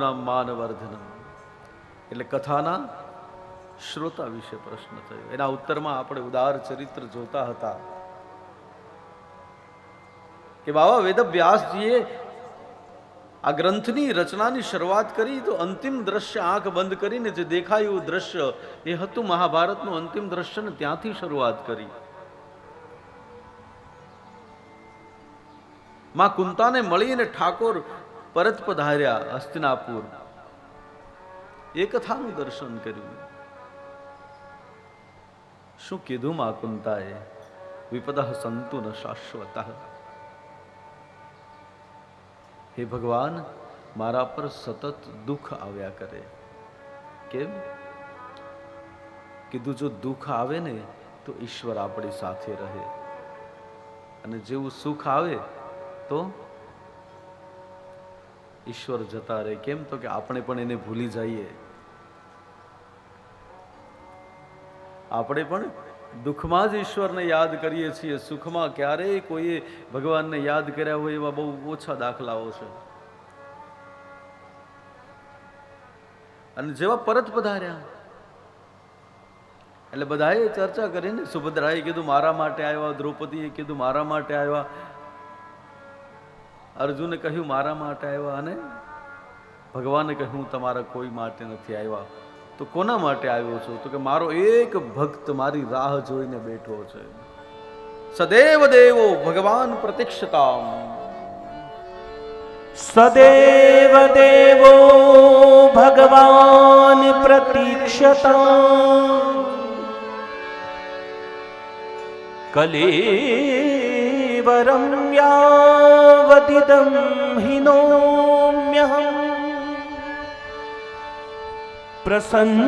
નામ માનવર્ધનમ. એટલે કથાના શ્રોતા વિશે પ્રશ્ન થયો. એના ઉત્તરમાં આપણે ઉદાર ચરિત્ર જોતા હતા કે બાબા વેદ વ્યાસજીએ આ ગ્રંથની રચનાની શરૂઆત કરી તો અંતિમ દ્રશ્ય આંખ બંધ કરીને જે દેખાયું દ્રશ્ય એ હતું મહાભારતનું અંતિમ દ્રશ્ય ને ત્યાંથી શરૂઆત કરી. માં કુંતાને મળીને ઠાકોર પરત પધાર્યા હસ્તિનાપુર એ કથાનું દર્શન કર્યું. શું કીધું મા કુંતાએ? વિપદ સંતુ ન શાશ્વત. હે ભગવાન, મારા પર સતત દુઃખ આવ્યા કરે. કેમ? કીધું જો દુઃખ આવે ને, તો ઈશ્વર આપણી સાથે રહે. અને જેવું સુખ આવે, તો ઈશ્વર જતા રહે. કેમ તો કે આપણે પણ એને ભૂલી જઈએ. આપણે પણ દુઃખમાં જ ઈશ્વરને યાદ કરીએ છીએ. સુખમાં ક્યારેય કોઈએ ભગવાનને યાદ કર્યા હોય એવા બહુ ઓછા દાખલાઓ છે. અને જેવા પરત પધાર્યા. એટલે બધાએ ચર્ચા કરીને સુભદ્રાએ કીધું, મારા માટે આવ્યા, દ્રૌપદીએ કીધું, મારા માટે આવ્યા. અર્જુને કહ્યું, મારા માટે આવ્યા અને ભગવાને કહ્યું તમારા કોઈ માટે નથી આવ્યા. તો કોના માટે આવ્યો છું? તો કે મારો એક ભક્ત મારી રાહ જોઈને બેઠો છે. સદેવ દેવો ભગવાન પ્રતિક્ષતા સદૈવ દેવો ભગવાન પ્રતીક્ષતા કલેવરમ યાવદિદમ હિનોમ્યહમ પ્રસન્નહાસા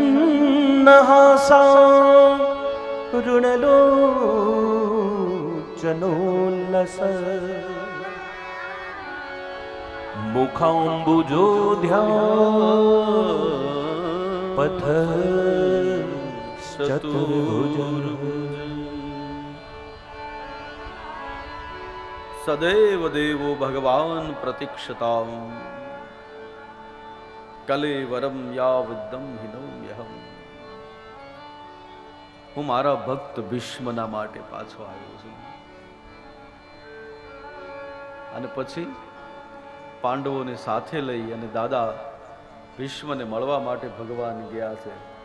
ઋણલોચનોલ્લસ મુખાંબુજોધ્યા પથ ચતુર્ભુજ સદેવ દેવો ભગવાન પ્રતિક્ષતા કલેવરમ યાવદમ હિનોમ્યહમ હું મારા ભક્ત ભીષ્મના માટે પાછો આવ્યો છું. અને પછી પાંડવોને સાથે લઈ અને દાદા ભીષ્મને મળવા માટે ભગવાન ગયા છે.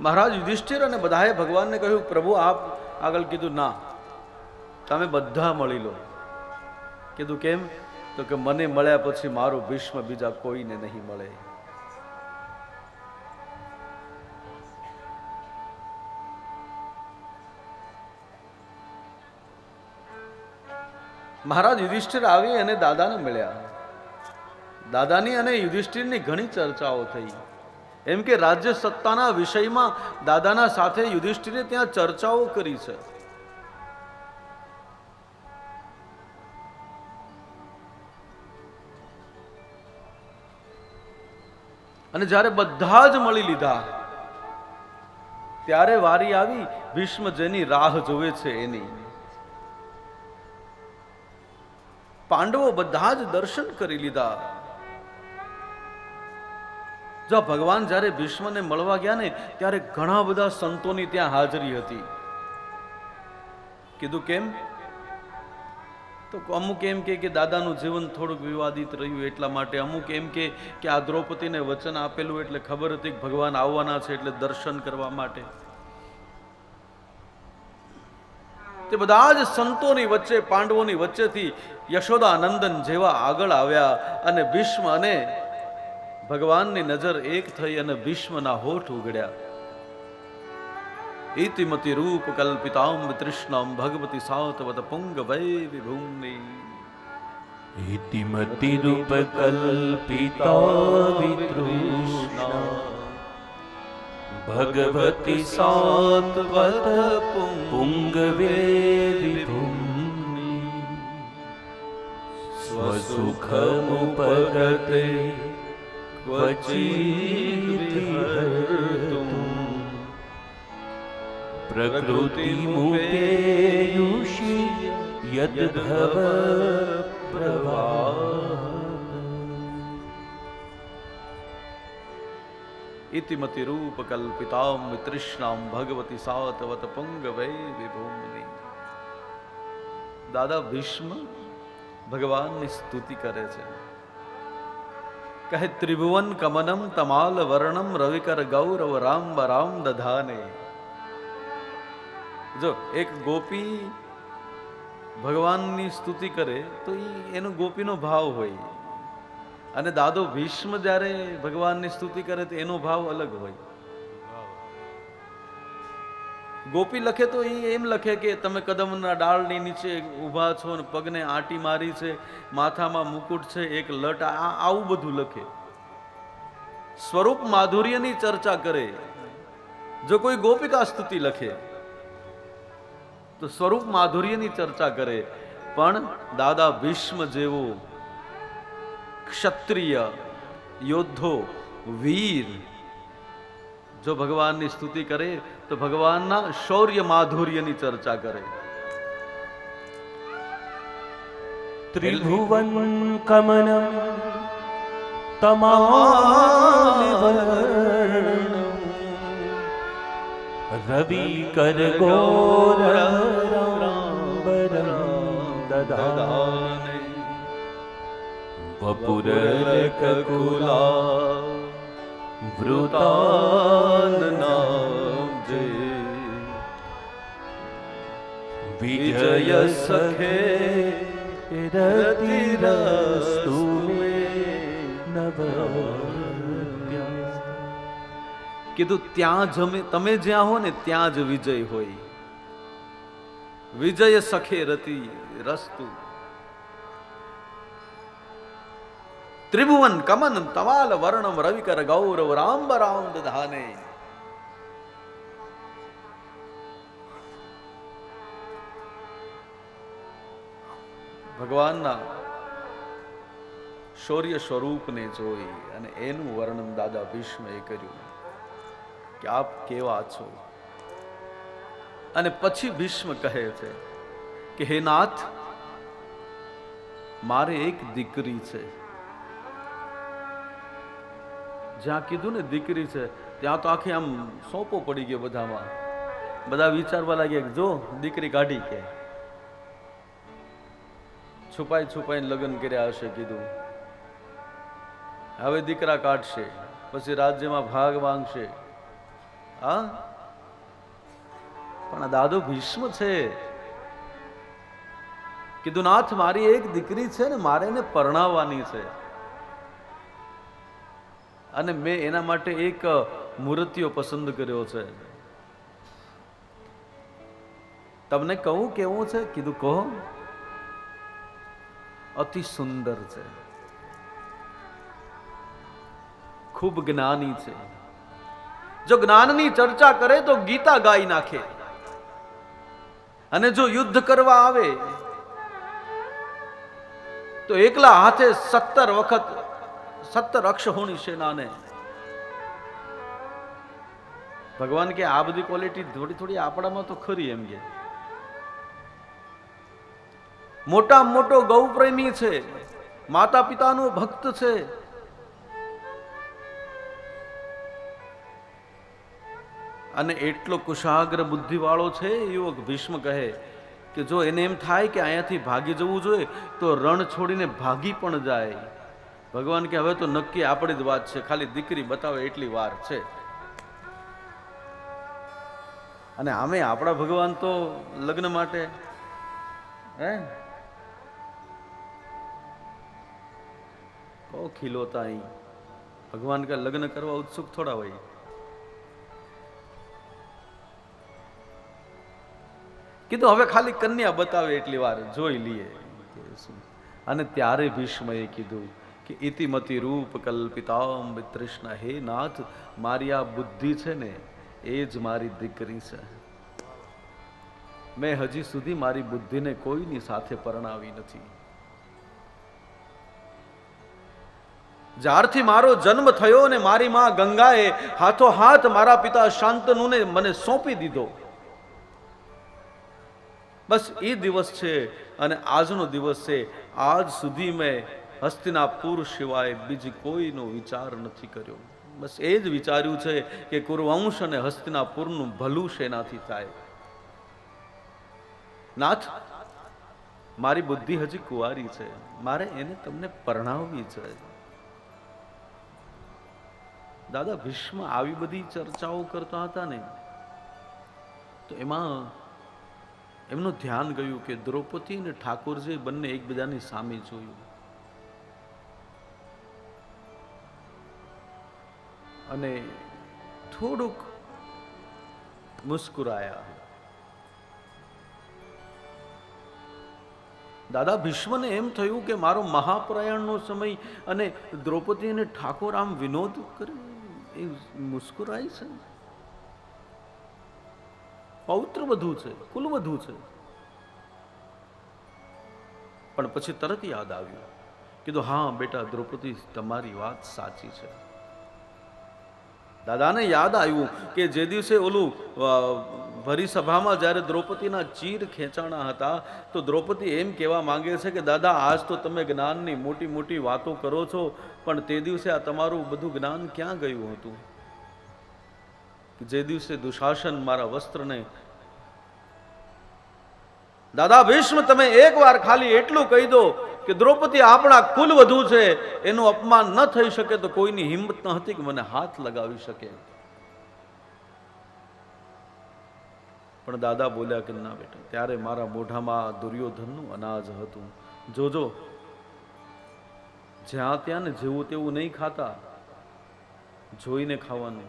મહારાજ યુધિષ્ઠિર અને બધાએ ભગવાનને કહ્યું, પ્રભુ, આપ આગળ કીધું, ના, તમે બધા મળી લો. કીધું, કેમ? તો કે મને મળ્યા પછી મારું ભીષ્મ બીજા કોઈને નહીં મળે. મહારાજ યુધિષ્ઠિર આવી અને દાદાને મળ્યા. દાદાની અને યુધિષ્ઠિરની ઘણી ચર્ચાઓ થઈ. એમ કે રાજ્ય સત્તાના વિષયમાં દાદાના સાથે યુધિષ્ઠિરે ત્યાં ચર્ચાઓ કરી છે. અને જ્યારે બધા જ મળી લીધા, ત્યારે વારી આવી ભીષ્મ જેની રાહ જોવે છે એની. પાંડવો બધા જ દર્શન કરી લીધા. જો ભગવાન જ્યારે ભીષ્મને મળવા ગયા ને, ત્યારે ઘણા બધા સંતોની ત્યાં હાજરી હતી. કીધું કેમ? તો અમુક એમ કે કે દાદાનું જીવન થોડુંક વિવાદિત રહ્યું એટલા માટે અમુક એમ કે કે આ દ્રૌપદીને વચન આપેલું એટલે ખબર હતી કે ભગવાન આવવાના છે એટલે દર્શન કરવા માટે. તે બધા જ સંતોની વચ્ચે, પાંડવોની વચ્ચેથી યશોદા નંદન જેવા આગળ આવ્યા અને ભીષ્મ અને ભગવાનની નજર એક થઈ અને ભીષ્મના હોઠ ઉગડ્યા. ઇતિમતિ રૂપ કલ્પિતામ તૃષ્ણામ ભગવતી સાતવત પુંગ વૈ વિભૂમિ. ઇતિમતિ રૂપ કલ્પિતા વિતૃષ્ણા. ભગવતી સાત્વત પુંગવે વિભૂમિ. સ્વસુખમુપગતે ક્વચિત યદ્ભવ પ્રવાહ ઇતિમતિ રૂપ કલ્પિતામ તૃષ્ણામ ભગવતી સાતવત પુંગવૈ વિભૂમિ દાદા ભીષ્મ ભગવાનની સ્તુતિ કરે છે કહે ત્રિભુવન કમનમ તમાલ વર્ણમ રવિકર ગૌરવ રામ રામ દધાને. જો એક ગોપી ભગવાનની સ્તુતિ કરે તો એ એનો ગોપીનો ભાવ હોય. અને દાદો ભીષ્મ જ્યારે ભગવાનની સ્તુતિ કરે તો એનો ભાવ અલગ હોય. ગોપી લખે તો એ એમ લખે કે તમે કદમના ડાળની નીચે ઊભા છો ને પગને આંટી મારી છે, માથામાં મુકુટ છે, એક લટ આ આવું બધું લખે. સ્વરૂપ માધુર્યની ચર્ચા કરે. જો કોઈ ગોપિકા સ્તુતિ લખે, તો સ્વરૂપ માધુર્યની ચર્ચા કરે. પણ દાદા ભીષ્મ જેવો ક્ષત્રિય યોદ્ધો, વીર, જો ભગવાનની સ્તુતિ કરે તો ભગવાનના શૌર્ય માધુર્યની ચર્ચા કરે. ત્રિભુવન કમનમ તમાલિવર્ણમ રવિ કર દદાને વૃતાન વૃતાનનાબ્જે વિજય સખે કીધું ત્યાં જમે તમે જ્યાં હો ને ત્યાં જ વિજય હોય વિજય સખે રતિ રસ્તુ ત્રિભુવન કમન તમાલ વર્ણમ રવિકર ગૌરવ રામ રામ દધાને ભગવાનના શૌર્ય સ્વરૂપને જોઈ અને એનું વર્ણન દાદા ભીષ્મએ કર્યું કે આપ કેવા છો? અને પછી ભીષ્મ કહે છે કે, હે નાથ, મારે એક દીકરી છે. જ્યાં કીધું ને દીકરી છે, ત્યાં તો આખી આમ સોંપો પડી ગયો બધામાં. બધા વિચારવા લાગ્યા કે, જો, દીકરી કાઢી કે. છુપાઈ છુપાઈને લગ્ન કર્યા હશે કીધું. હવે દીકરા કાઢશે, પછી રાજ્યમાં ભાગ માંગશે. હા? પણ દાદો ભીષ્મ છે. કીધું, નાથ, મારી એક દીકરી છે ને મારે એને પરણાવવાની છે. અને મેં એના માટે એક મૂર્તિઓ પસંદ કર્યો છે. તમને કહું કેવું છે? કીધું, કહો. અતિ સુંદર છે. ખૂબ જ્ઞાની છે. જો જ્ઞાનની ચર્ચા કરે તો ગીતા ગાઈ નાખે. અને જો યુદ્ધ કરવા આવે, તો એકલા હાથે સત્તર વખત, સત્તર અક્ષહોણી સેનાને. ભગવાન કે આ બધી ક્વોલિટી થોડી થોડી આપણામાં તો ખરી એમ કે. મોટા મોટો ગૌપ્રેમી છે. માતા પિતાનો ભક્ત છે. અને એટલો કુશાગ્ર બુદ્ધિવાળો છે યુવક ભીષ્મ કહે કે જો એને એમ થાય કે અહીંયાથી ભાગી જવું જોઈએ, તો રણ છોડીને ભાગી પણ જાય. ભગવાન કે હવે તો નક્કી આપણી જ વાત છે, ખાલી દીકરી બતાવે એટલી વાર છે. અને આમે આપણા ભગવાન તો લગ્ન માટે, હે? કહો ખીલોતા અહીં ભગવાન કે લગ્ન કરવા ઉત્સુક થોડા હોય. કીધું, હવે ખાલી કન્યા બતાવે એટલી વાર, જોઈ લઈએ. અને ત્યારે ભીષ્મએ કીધું કે ઇતિમતિ રૂપ કલ્પિતામ તૃષ્ણ, હે નાથ, મારી આ બુદ્ધિ છે ને, એ જ મારી દીકરી છે. મેં હજી સુધી મારી બુદ્ધિને કોઈની સાથે પરણાવી નથી. જ્યારથી મારો જન્મ થયો ને મારી માં ગંગાએ હાથો હાથ મારા પિતા શાંતનુને મને સોંપી દીધો. બસ એ દિવસ છે અને આજનો દિવસ છે. આજ સુધી મેં હસ્તિનાપુર સિવાય બીજી કોઈનો વિચાર નથી કર્યો. બસ એ જ વિચાર્યું છે કે કુરવંશ અને હસ્તિનાપુરનું ભલું શેનાથી થાય? નાથ, મારી બુદ્ધિ હજી કુંવારી છે. મારે એને તમને પરણાવવી છે. દાદા ભીષ્મ આવી બધી ચર્ચાઓ કરતા હતા ને, તો એમાં એમનું ધ્યાન ગયું કે દ્રૌપદી અને ઠાકોરજી બંને એકબીજાની સામે જોયું. અને થોડુંક મુસ્કુરાયા. દાદા ભીષ્મને એમ થયું કે મારો મહાપ્રયાણનો સમય અને દ્રૌપદી અને ઠાકોર આમ વિનોદ કરે? એ મુસ્કુરાય છે. પૌત્ર વધુ છે, કુલ વધુ છે. પણ પછી તરત યાદ આવ્યું. કીધું, હા, બેટા, દ્રૌપદી, તમારી વાત સાચી છે. દાદાને યાદ આવ્યું કે જે દિવસે ઓલું ભરી સભામાં જ્યારે દ્રૌપદીના ચીર ખેંચાણા હતા, તો દ્રૌપદી એમ કહેવા માંગે છે કે, દાદા, આજ તો તમે જ્ઞાનની મોટી મોટી વાતો કરો છો, પણ તે દિવસે આ તમારું બધું જ્ઞાન ક્યાં ગયું હતું? જે દિવસે દુશાસન મારા વસ્ત્રને દાદા, ભીષ્મ, તમે એકવાર ખાલી એટલું કહી દો કે દ્રૌપદી આપણા કુલ વધુ છે, એનું અપમાન ન થઈ શકે તો કોઈની હિંમત ન હતી કે મને હાથ લગાવી શકે. પણ દાદા બોલ્યા કે ના બેટા, ત્યારે મારા મોઢામાં દુર્યોધનનું અનાજ હતું. જોજો, જ્યાં ત્યાં ને જેવું તેવું નહીં ખાતા, જોઈને ખાવાનું.